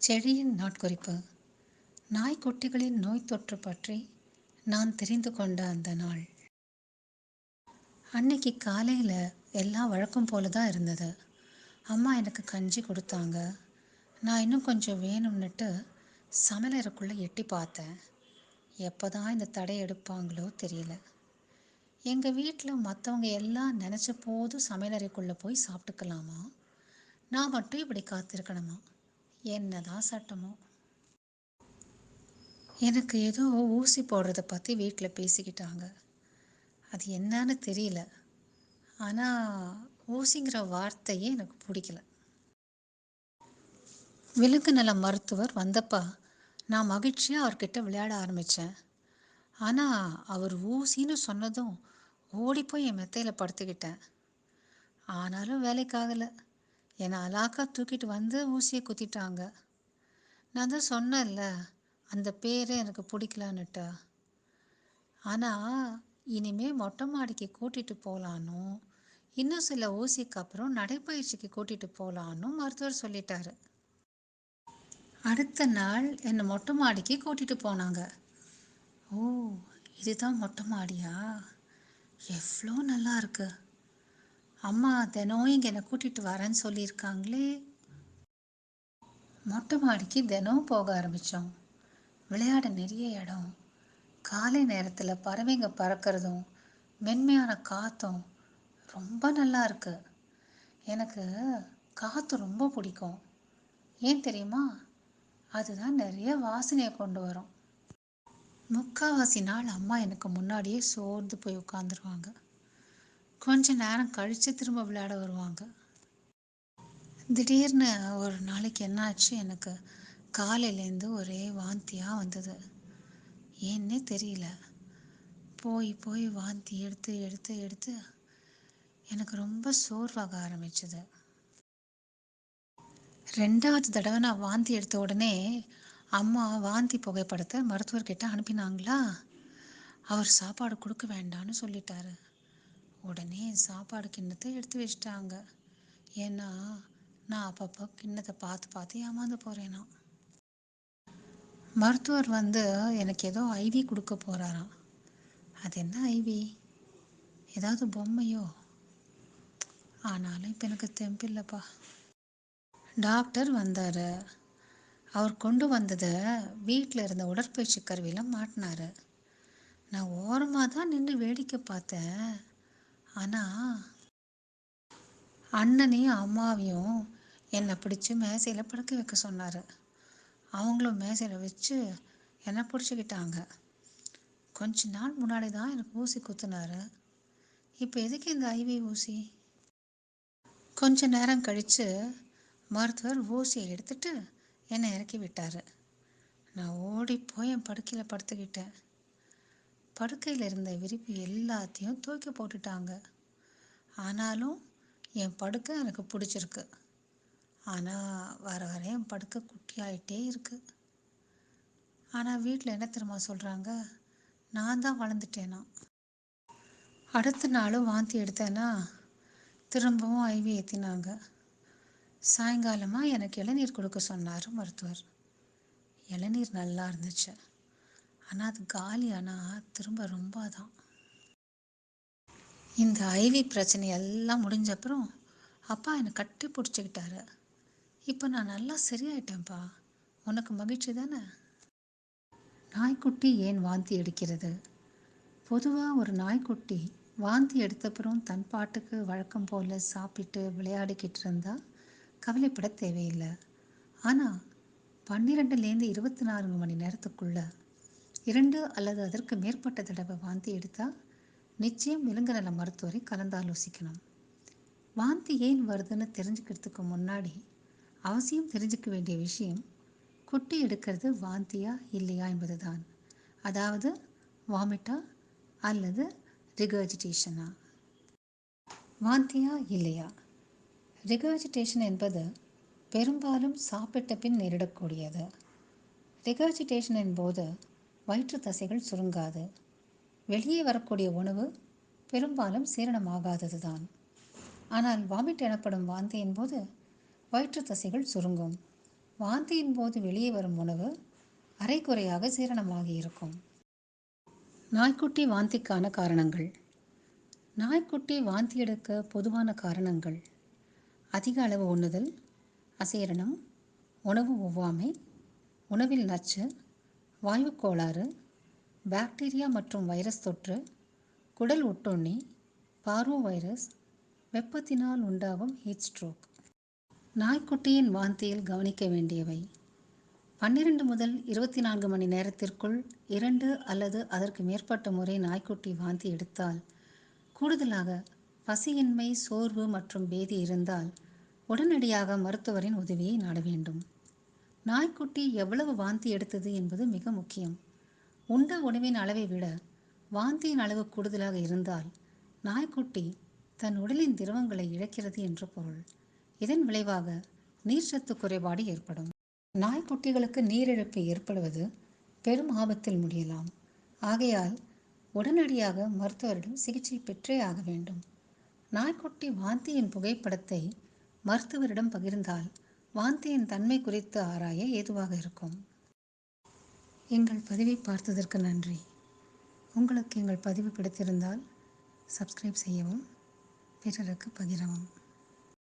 செடியின் நாட்குறிப்பு. நாய்க்குட்டிகளின் நோய் தொற்று பற்றி நான் தெரிந்து கொண்ட அந்த நாள். அன்னைக்கு காலையில் எல்லாம் வழக்கம் போல தான் இருந்தது. அம்மா எனக்கு கஞ்சி கொடுத்தாங்க. நான் இன்னும் கொஞ்சம் வேணும்னுட்டு சமையலறைக்குள்ளே எட்டி பார்த்தேன். எப்போ தான் இந்த தடை எடுப்பாங்களோ தெரியல. எங்கள் வீட்டில் மற்றவங்க எல்லாம் நினச்ச போது சமையலறைக்குள்ளே போய் சாப்பிட்டுக்கலாமா? நான் மட்டும் இப்படி காத்திருக்கணுமா? என்னதான் சட்டமோ? எனக்கு ஏதோ ஊசி போடுறத பற்றி வீட்டில் பேசிக்கிட்டாங்க. அது என்னன்னு தெரியல. ஆனால் ஊசிங்கிற வார்த்தையே எனக்கு பிடிக்கல. விலங்கு நல மருத்துவர் வந்தப்பா நான் மகிழ்ச்சியாக அவர்கிட்ட விளையாட ஆரம்பித்தேன் ஆனால் அவர் ஊசின்னு சொன்னதும் ஓடி போய் என் மெத்தையில் படுத்துக்கிட்டேன். ஆனாலும் வேலைக்காகலை என்னை அலாக்கா தூக்கிட்டு வந்து ஊசியை குத்திட்டாங்க. நான் தான் சொன்னேன்ல அந்த பேரே எனக்கு பிடிக்கலான்னுட்ட. ஆனால் இனிமே மொட்டை மாடிக்கு கூட்டிகிட்டு போகலான்னு இன்னும் சில ஊசிக்கு அப்புறம் நடைப்பயிற்சிக்கு கூட்டிகிட்டு போகலான்னு மருத்துவர் சொல்லிட்டாரு. அடுத்த நாள் என்னை மொட்டை மாடிக்கு கூட்டிகிட்டு போனாங்க. ஓ இதுதான் மொட்டை மாடியா? எவ்வளோ நல்லா இருக்குது அம்மா தினம் இங்கே என்னை கூட்டிகிட்டு வரேன்னு சொல்லியிருக்காங்களே. மொட்டை மாடிக்கு தினம் போக ஆரம்பித்தோம் விளையாட நிறைய இடம். காலை நேரத்தில் பறவைங்க பறக்கிறதும் மென்மையான காற்றும் ரொம்ப நல்லா இருக்கு. எனக்கு காற்று ரொம்ப பிடிக்கும். ஏன் தெரியுமா? அதுதான் நிறைய வாசனையை கொண்டு வரும். முக்கால்வாசி நாள் அம்மா எனக்கு முன்னாடியே சோர்ந்து போய் உட்காந்துருவாங்க கொஞ்ச நேரம் கழித்து திரும்ப விளையாட வருவாங்க. திடீர்னு ஒரு நாளைக்கு என்னாச்சு? எனக்கு காலையிலேருந்து ஒரே வாந்தியாக வந்தது. ஏன்னே தெரியல. போய் போய் வாந்தி எடுத்து எடுத்து எடுத்து எனக்கு ரொம்ப சோர்வாக ஆரம்பிச்சது. ரெண்டாவது தடவை நான் வாந்தி எடுத்த உடனே அம்மா வாந்தி புகைப்படத்தை மருத்துவர்கிட்ட அனுப்பினாங்களா? அவர் சாப்பாடு கொடுக்க வேண்டான்னு சொல்லிட்டாரு. உடனே சாப்பாடு கிண்ணத்தை எடுத்து வச்சிட்டாங்க. ஏன்னா நான் அப்பப்போ கிண்ணத்தை பார்த்து பார்த்து ஏமாந்து போகிறேனா மருத்துவர் வந்து எனக்கு ஏதோ ஐவி கொடுக்க போகிறாராம் அது என்ன ஐவி ஏதாவது பொம்மையோ? ஆனாலும் இப்போ எனக்கு தெம்பில்லைப்பா டாக்டர் வந்தார். அவர் கொண்டு வந்ததை வீட்டில் இருந்த உடற்பயிற்சி கருவியில் மாட்டினார். நான் ஓரமாக தான் நின்று வேடிக்கை பார்த்தேன். ஆனால் அண்ணனையும் அம்மாவையும் என்னை பிடிச்சி மேசையில் படுக்க வைக்க சொன்னார். அவங்களும் மேசையில் வச்சு என்னை பிடிச்சிக்கிட்டாங்க. கொஞ்ச நாள் முன்னாடி தான் எனக்கு ஊசி குத்துனாரு. இப்போ எதுக்கு இந்த ஐவி ஊசி? கொஞ்ச நேரம் கழித்து மருத்துவர் ஊசியை எடுத்துட்டு என்னை இறக்கி விட்டார். நான் ஓடி போய் என் படுக்கையில் படுத்துக்கிட்டேன். படுக்கையில் இருந்த விரிப்பு எல்லாத்தையும் தூக்கி போட்டுட்டாங்க. ஆனாலும் என் படுக்கை எனக்கு பிடிச்சிருக்கு. ஆனால் வர வர என் படுக்கை குட்டியாயிட்டே இருக்கு. ஆனால் வீட்டில் என்ன தெரியுமா சொல்கிறாங்க நான் தான் வளர்ந்துட்டேனா? அடுத்த நாளும் வாந்தி எடுத்தேன்னா திரும்பவும் ஐவி ஏற்றினாங்க சாயங்காலமாக எனக்கு இளநீர் கொடுக்க சொன்னார் மருத்துவர். இளநீர் நல்லா இருந்துச்சு. ஆனால் அது காலி ஆனால் திரும்ப ரொம்ப தான் இந்த ஐவி பிரச்சனை எல்லாம் முடிஞ்ச அப்புறம் அப்பா என்னை கட்டி பிடிச்சிக்கிட்டாரு. இப்போ நான் நல்லா சரியாயிட்டேன்ப்பா. உனக்கு மகிழ்ச்சி தானே? நாய்க்குட்டி ஏன் வாந்தி எடுக்கிறது? பொதுவாக ஒரு நாய்க்குட்டி வாந்தி எடுத்தப்புறம் தன் பாட்டுக்கு வழக்கம் போல் சாப்பிட்டு விளையாடிக்கிட்டு இருந்தால் கவலைப்பட தேவையில்லை. ஆனால் பன்னிரெண்டுலேருந்து இருபத்தி நான்கு மணி நேரத்துக்குள்ளே இரண்டு அல்லது அதற்கு மேற்பட்ட தடவை வாந்தி எடுத்தால் நிச்சயம் விலங்கு நல மருத்துவரை கலந்தாலோசிக்கணும் வாந்தி ஏன் வருதுன்னு தெரிஞ்சுக்கிறதுக்கு முன்னாடி அவசியம் தெரிஞ்சுக்க வேண்டிய விஷயம் குட்டி எடுக்கிறது வாந்தியா இல்லையா என்பதுதான். அதாவது வாமிட்டா அல்லது ரிகர்ஜிடேஷனா? வாந்தியா இல்லையா? ரிகர்ஜிடேஷன் என்பது பெரும்பாலும் சாப்பிட்ட பின் நேரிடக்கூடியது. ரிகர்ஜிடேஷனின் போது வயிற்று தசைகள் சுருங்காது. வெளியே வரக்கூடிய உணவு பெரும்பாலும் சீரணமாகாதது தான் ஆனால் வாமிட் எனப்படும் வாந்தியின் போது வயிற்று தசைகள் சுருங்கும். வாந்தியின் போது வெளியே வரும் உணவு அரைக்குறையாக சீரணமாகி இருக்கும். நாய்க்குட்டி வாந்திக்கான காரணங்கள். நாய்க்குட்டி வாந்தி எடுக்க பொதுவான காரணங்கள். அதிக அளவு உண்ணுதல் அசீரணம் உணவு ஒவ்வாமை உணவில் நச்சு வாயு கோளாறு பாக்டீரியா மற்றும் வைரஸ் தொற்று குடல் ஒட்டுண்ணி பார்வோ வைரஸ் வெப்பத்தினால் உண்டாகும் ஹீட் ஸ்ட்ரோக். நாய்க்குட்டியின் வாந்தியில் கவனிக்க வேண்டியவை. பன்னிரண்டு முதல் இருபத்தி நான்கு மணி நேரத்திற்குள் இரண்டு அல்லது அதற்கு மேற்பட்ட முறை நாய்க்குட்டி வாந்தி எடுத்தால் கூடுதலாக பசியின்மை சோர்வு மற்றும் பேதி இருந்தால் உடனடியாக மருத்துவரின் உதவியை நாட வேண்டும். நாய்க்குட்டி எவ்வளவு வாந்தி எடுத்தது என்பது மிக முக்கியம். உண்ட உணவின் அளவை விட வாந்தியின் அளவு கூடுதலாக இருந்தால் நாய்க்குட்டி தன் உடலின் திரவங்களை இழக்கிறது என்று பொருள். இதன் விளைவாக நீர்ச்சத்து குறைபாடு ஏற்படும். நாய்க்குட்டிகளுக்கு நீரிழப்பு ஏற்படுவது பெரும் ஆபத்தில் முடியலாம். ஆகையால் உடனடியாக மருத்துவரிடம் சிகிச்சை பெற்றே ஆக வேண்டும். நாய்க்குட்டி வாந்தியின் புகைப்படத்தை மருத்துவரிடம் பகிர்ந்தால் வாந்தியின் தன்மை குறித்து ஆராய ஏதுவாக இருக்கும். எங்கள் பதிவை பார்த்ததற்கு நன்றி. உங்களுக்கு எங்கள் பதிவு பிடித்திருந்தால் சப்ஸ்கிரைப் செய்யவும் பிறருக்கு பகிரவும்.